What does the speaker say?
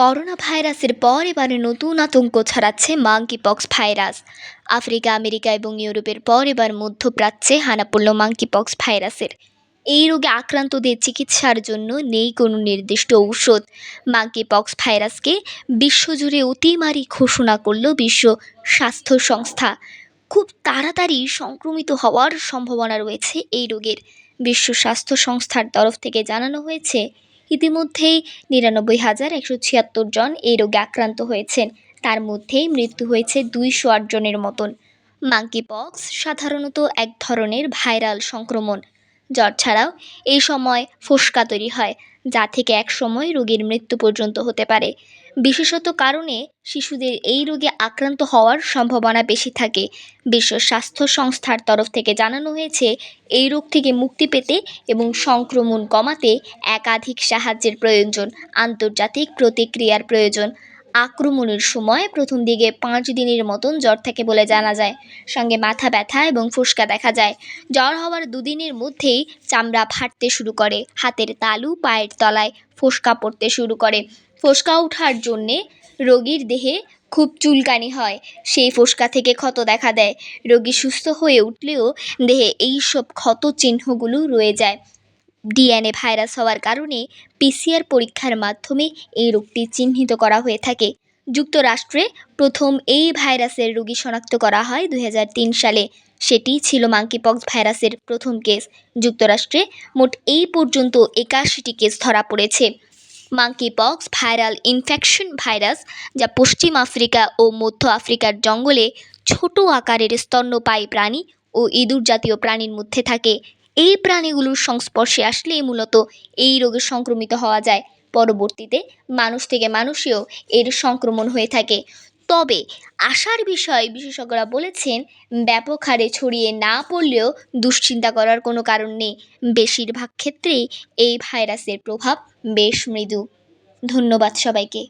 Corona ভাইরাসের পর এবারে নতুন আতঙ্ক ছড়াচ্ছে monkey pox virus Africa, America এবং ইউরোপের পর এবার মধ্যপ্রাচ্যে হানা পড়ল মাঙ্কি পক্স ভাইরাসের এই রোগে আক্রান্তদের চিকিৎসার জন্য নেই কোনো নির্দিষ্ট ঔষধ। মাঙ্কি পক্স ভাইরাসকে বিশ্বজুড়ে অতিমারি ঘোষণা করল বিশ্ব স্বাস্থ্য সংস্থা। খুব তাড়াতাড়ি সংক্রমিত হওয়ার সম্ভাবনা রয়েছে এই রোগের। বিশ্ব স্বাস্থ্য সংস্থার তরফ থেকে জানানো হয়েছে ইতিমধ্যেই নিরানব্বই হাজার একশো ছিয়াত্তর জন এই রোগে আক্রান্ত হয়েছেন। তার মধ্যেই মৃত্যু হয়েছে দুইশো আট জনের মতন। মাঙ্কি পক্স সাধারণত এক ধরনের ভাইরাল সংক্রমণ। জ্বর ছাড়াও এই সময় ফোসকা তৈরি হয়, যা থেকে এক সময় রোগীর মৃত্যু পর্যন্ত হতে পারে। বিশেষত কারণে শিশুদের এই রোগে আক্রান্ত হওয়ার সম্ভাবনা বেশি থাকে। বিশ্ব স্বাস্থ্য সংস্থার তরফ থেকে জানানো হয়েছে, এই রোগ থেকে মুক্তি পেতে এবং সংক্রমণ কমাতে একাধিক সাহায্যের প্রয়োজন, আন্তর্জাতিক প্রতিক্রিয়ার প্রয়োজন। আক্রমণের সময় প্রথম দিকে পাঁচ দিনের মতন জ্বর থাকে বলে জানা যায়। সঙ্গে মাথা ব্যথা এবং ফুসকা দেখা যায়। জ্বর হওয়ার দুদিনের মধ্যেই চামড়া ফাটতে শুরু করে, হাতের তালু পায়ের তলায় ফোসকা পড়তে শুরু করে। ফোসকা ওঠার জন্যে রোগীর দেহে খুব চুলকানি হয়, সেই ফোসকা থেকে ক্ষত দেখা দেয়। রোগী সুস্থ হয়ে উঠলেও দেহে এই সব ক্ষত চিহ্নগুলো রয়ে যায়। ডিএনএ ভাইরাস হওয়ার কারণে পিসিআর পরীক্ষার মাধ্যমে এই রোগটি চিহ্নিত করা হয়ে থাকে। যুক্তরাষ্ট্রে প্রথম এই ভাইরাসের রোগী শনাক্ত করা হয় দু হাজার তিন সালে। সেটি ছিল মাঙ্কিপক্স ভাইরাসের প্রথম কেস। যুক্তরাষ্ট্রে মোট এই পর্যন্ত একাশিটি কেস ধরা পড়েছে। মাঙ্কিপক্স ভাইরাল ইনফেকশন ভাইরাস, যা পশ্চিম আফ্রিকা ও মধ্য আফ্রিকার জঙ্গলে ছোট আকারের স্তন্যপায়ী প্রাণী ও ইঁদুর জাতীয় প্রাণীর মধ্যে থাকে। এই প্রাণীগুলোর সংস্পর্শে আসলেই মূলত এই রোগে সংক্রমিত হওয়া যায়। পরবর্তীতে মানুষ থেকে মানুষেও এর সংক্রমণ হয়ে থাকে। তবে আশার বিষয় বিশেষজ্ঞরা বলেছেন, ব্যাপক হারে ছড়িয়ে না পড়লেও দুশ্চিন্তা করার কোনো কারণ নেই। বেশিরভাগ ক্ষেত্রেই এই ভাইরাসের প্রভাব বেশ মৃদু। ধন্যবাদ সবাইকে।